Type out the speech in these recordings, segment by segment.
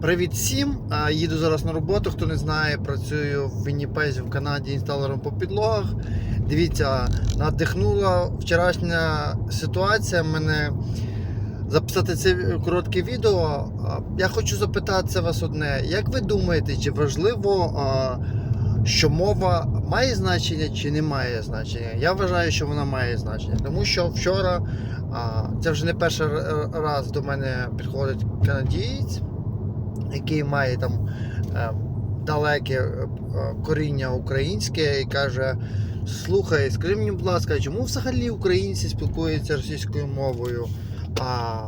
Привіт всім! Їду зараз на роботу. Хто не знає, працюю в Вінніпезі в Канаді інсталером по підлогах. Дивіться, надихнула вчорашня ситуація мене записати це коротке відео. Я хочу запитати вас одне: як ви думаєте, чи важливо, що мова має значення чи не має значення? Я вважаю, що вона має значення, тому що вчора це вже не перший раз до мене підходить канадієць який має там е, далеке е, коріння українське і каже: Слухай, скажи мені, будь ласка, чому взагалі українці спілкуються російською мовою? А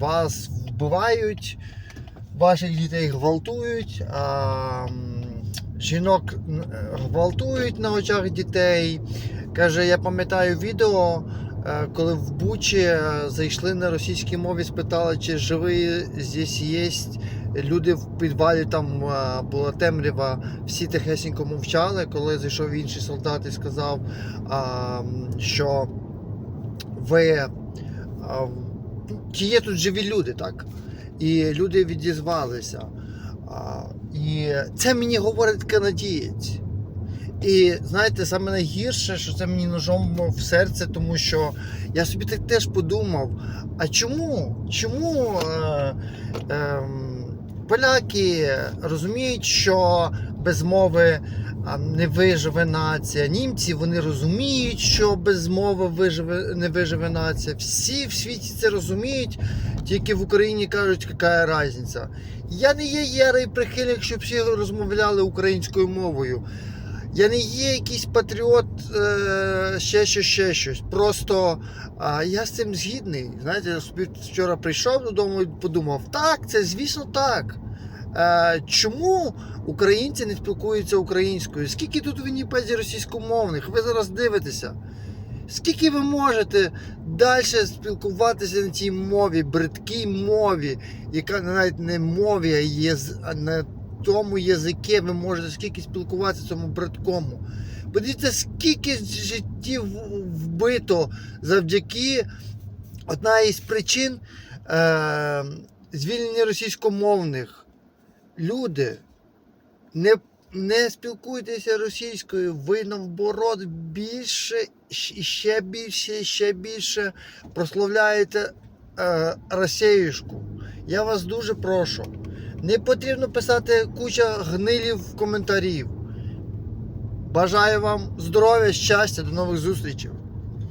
вас вбивають, ваших дітей гвалтують, а, жінок гвалтують на очах дітей. Каже, я пам'ятаю відео, е, коли в Бучі е, зайшли на російській мові, спитали, чи живі здесь є люди в підвалі, там е, була темрява, всі тихесенько мовчали. Коли зайшов інший солдат і сказав, що ви чи є тут живі люди, так? І люди відізвалися. І це мені говорить канадієць. І знаєте, саме найгірше, що це мені ножом в серце, тому що я собі так теж подумав: а чому? Чому е, е, поляки розуміють, що без мови не виживе нація? Німці вони розуміють, що без мови виживе, не виживе нація. Всі в світі це розуміють, тільки в Україні кажуть, яка різниця. Я не є ярий прихильник, щоб всі розмовляли українською мовою. Я не є якийсь патріот, е, ще щось, ще щось. Просто я з цим згідний. Знаєте, я вчора прийшов додому і подумав, так, це звісно так. Е, чому українці не спілкуються українською? Скільки тут в Вінніпезі російськомовних? Ви зараз дивитеся. Скільки ви можете далі спілкуватися на цій мові, бридкій мові, яка навіть не мові, а є на тому язикі ви можете скільки спілкуватися цьому бридкому. Подивіться, скільки життів вбито завдяки одна із причин е, звільнення російськомовних. Люди, не, не спілкуйтеся російською, ви навборот більше ще більше, ще більше прославляєте е, росіюшку. Я вас дуже прошу. Не потрібно писати куча гнилів коментарів. Бажаю вам здоров'я, щастя, до нових зустрічей.